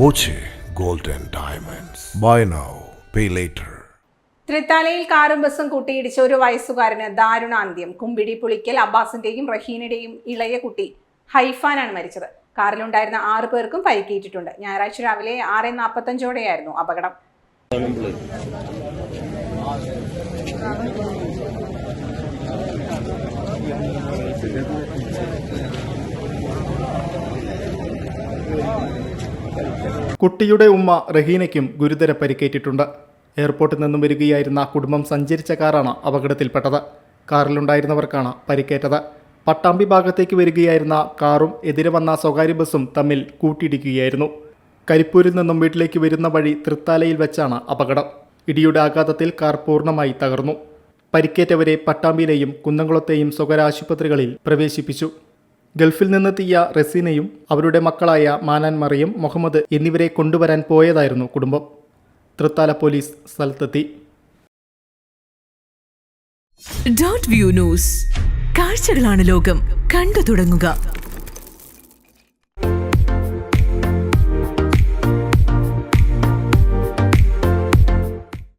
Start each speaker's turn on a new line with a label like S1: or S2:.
S1: Boche gold and Diamonds. Buy now, pay later.
S2: തൃത്താലയിൽ കാറും ബസ്സും കൂട്ടിയിടിച്ച ഒരു വയസ്സുകാരന് ദാരുണാന്ത്യം കുമ്പിടി പുളിക്കൽ അബ്ബാസിന്റെയും റഹീനയുടെയും ഇളയ കുട്ടി ഹൈഫാനാണ് മരിച്ചത് കാറിലുണ്ടായിരുന്ന ആറു പേർക്കും പരിക്കേറ്റിട്ടുണ്ട് ഞായറാഴ്ച രാവിലെ ആറ് നാൽപ്പത്തഞ്ചോടെയായിരുന്നു അപകടം
S3: കുട്ടിയുടെ ഉമ്മ റഹീനയ്ക്കും ഗുരുതര പരിക്കേറ്റിട്ടുണ്ട്. എയർപോർട്ടിൽ നിന്നും വരികയായിരുന്ന കുടുംബം സഞ്ചരിച്ച കാറാണ് അപകടത്തിൽപ്പെട്ടത്. കാറിലുണ്ടായിരുന്നവർക്കാണ് പരിക്കേറ്റത്. പട്ടാമ്പി ഭാഗത്തേക്ക് വരികയായിരുന്ന കാറും എതിരെ വന്ന സ്വകാര്യ ബസ്സും തമ്മിൽ കൂട്ടിയിടിക്കുകയായിരുന്നു. കരിപ്പൂരിൽ നിന്നും വീട്ടിലേക്ക് വരുന്ന വഴി തൃത്താലയിൽ വെച്ചാണ് അപകടം. ഇടിയുടെ ആഘാതത്തിൽ കാർ പൂർണമായി തകർന്നു. പരിക്കേറ്റവരെ പട്ടാമ്പിയിലെയും കുന്നംകുളത്തെയും സ്വകാര്യ ആശുപത്രികളിൽ പ്രവേശിപ്പിച്ചു. ഗൾഫിൽ നിന്നെത്തിയ റസീനയും അവരുടെ മക്കളായ മാനാൻ മറിയം മുഹമ്മദ് എന്നിവരെ കൊണ്ടുവരാൻ പോയതായിരുന്നു കുടുംബം. തൃത്താല പോലീസ് സ്ഥലത്തെത്തി.
S4: ഡോട്ട് വ്യൂ ന്യൂസ് കാഴ്ചകളാണ് ലോകം. കണ്ടു തുടങ്ങുക.